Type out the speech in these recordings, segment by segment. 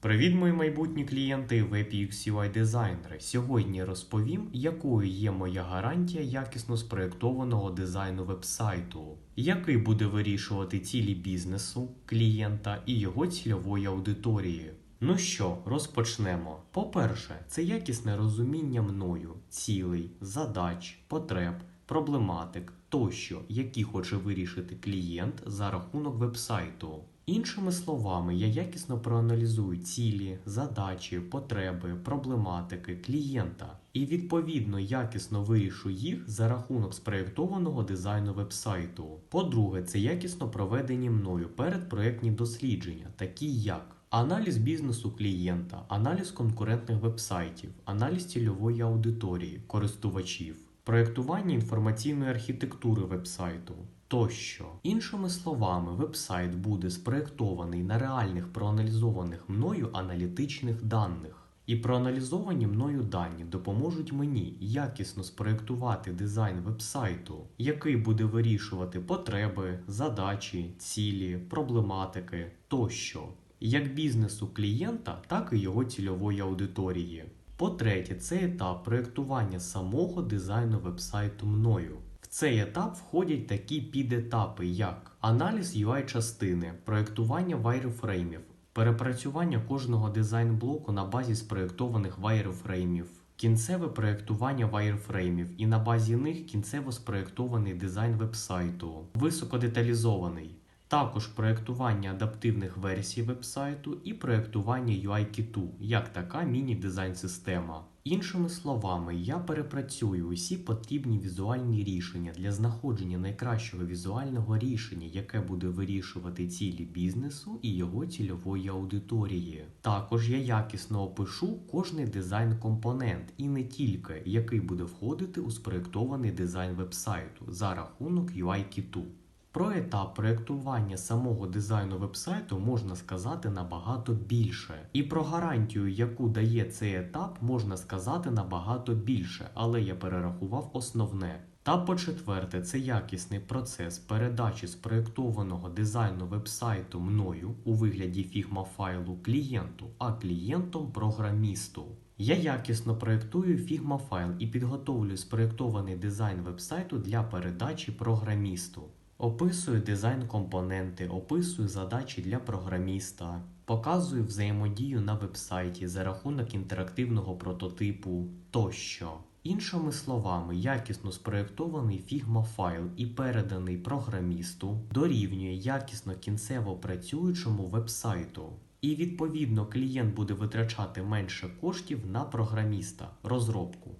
Привіт, мої майбутні клієнти WebUX UI дизайнери. Сьогодні розповім, якою є моя гарантія якісно спроєктованого дизайну вебсайту, який буде вирішувати цілі бізнесу, клієнта і його цільової аудиторії. Ну що, розпочнемо. По-перше, це якісне розуміння мною цілей, задач, потреб, проблематик тощо, які хоче вирішити клієнт за рахунок вебсайту. Іншими словами, я якісно проаналізую цілі, задачі, потреби, проблематики клієнта і відповідно якісно вирішу їх за рахунок спроєктованого дизайну вебсайту. По-друге, це якісно проведені мною передпроектні дослідження, такі як Аналіз бізнесу клієнта, аналіз конкурентних вебсайтів, аналіз цільової аудиторії, користувачів, проєктування інформаційної архітектури вебсайту тощо. Іншими словами, вебсайт буде спроєктований на реальних проаналізованих мною аналітичних даних. І проаналізовані мною дані допоможуть мені якісно спроєктувати дизайн вебсайту, який буде вирішувати потреби, задачі, цілі, проблематики тощо, як бізнесу клієнта, так і його цільової аудиторії. По-третє, це етап проєктування самого дизайну вебсайту мною. В цей етап входять такі підетапи, як аналіз UI-частини, проєктування вайрфреймів, перепрацювання кожного дизайн-блоку на базі спроєктованих вайрфреймів, кінцеве проєктування вайрфреймів і на базі них кінцево спроєктований дизайн вебсайту, високодеталізований. Також проєктування адаптивних версій вебсайту і проєктування UI-кіту, як така міні-дизайн-система. Іншими словами, я перепрацюю усі потрібні візуальні рішення для знаходження найкращого візуального рішення, яке буде вирішувати цілі бізнесу і його цільової аудиторії. Також я якісно опишу кожний дизайн-компонент і не тільки, який буде входити у спроєктований дизайн вебсайту за рахунок UI-кіту. Про етап проєктування самого дизайну вебсайту можна сказати набагато більше. І про гарантію, яку дає цей етап, можна сказати набагато більше, але я перерахував основне. Та по-четверте, це якісний процес передачі спроєктованого дизайну вебсайту мною у вигляді фігма файлу клієнту, а клієнтом програмісту. Я якісно проєктую фігма файл і підготовлюю спроєктований дизайн вебсайту для передачі програмісту. Описую дизайн-компоненти, описую задачі для програміста, показую взаємодію на вебсайті за рахунок інтерактивного прототипу тощо. Іншими словами, якісно спроєктований Figma файл і переданий програмісту дорівнює якісно кінцево працюючому вебсайту. І відповідно клієнт буде витрачати менше коштів на програміста розробку.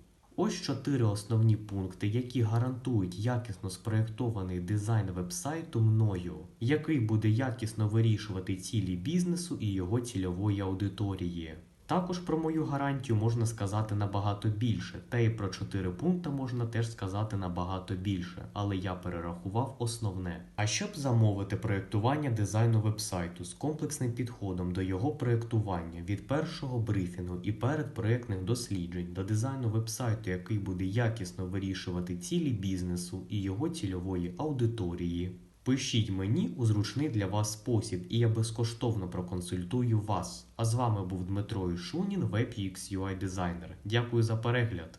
Ось чотири основні пункти, які гарантують якісно спроєктований дизайн вебсайту мною, який буде якісно вирішувати цілі бізнесу і його цільової аудиторії. Також про мою гарантію можна сказати набагато більше, та й про 4 пункти можна теж сказати набагато більше, але я перерахував основне. А щоб замовити проєктування дизайну вебсайту з комплексним підходом до його проєктування від першого брифінгу і передпроєктних досліджень до дизайну вебсайту, який буде якісно вирішувати цілі бізнесу і його цільової аудиторії. Пишіть мені у зручний для вас спосіб, і я безкоштовно проконсультую вас. А з вами був Дмитро Ішунін, WebUX UI дизайнер. Дякую за перегляд.